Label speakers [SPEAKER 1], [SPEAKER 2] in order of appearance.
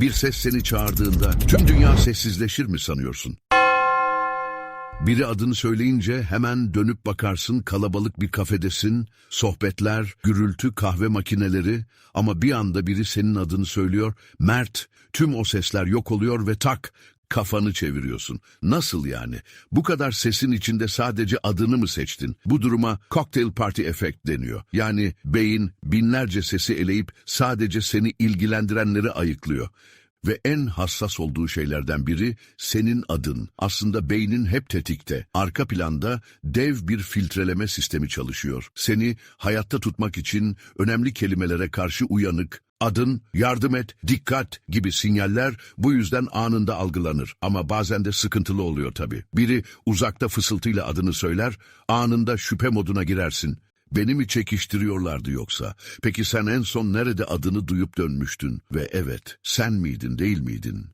[SPEAKER 1] Bir ses seni çağırdığında tüm dünya sessizleşir mi sanıyorsun? Biri adını söyleyince hemen dönüp bakarsın kalabalık bir kafedesin, sohbetler, gürültü, kahve makineleri ama bir anda biri senin adını söylüyor, Mert, tüm o sesler yok oluyor ve tak, kafanı çeviriyorsun. Nasıl yani? Bu kadar sesin içinde sadece adını mı seçtin? Bu duruma cocktail party effect deniyor. Yani beyin binlerce sesi eleyip sadece seni ilgilendirenleri ayıklıyor. Ve en hassas olduğu şeylerden biri senin adın. Aslında beynin hep tetikte. Arka planda dev bir filtreleme sistemi çalışıyor. Seni hayatta tutmak için önemli kelimelere karşı uyanık, adın, yardım et, dikkat gibi sinyaller bu yüzden anında algılanır. Ama bazen de sıkıntılı oluyor tabii. Biri uzakta fısıltıyla adını söyler, anında şüphe moduna girersin. Beni mi çekiştiriyorlardı yoksa? Peki sen en son nerede adını duyup dönmüştün? Ve evet, sen miydin değil miydin?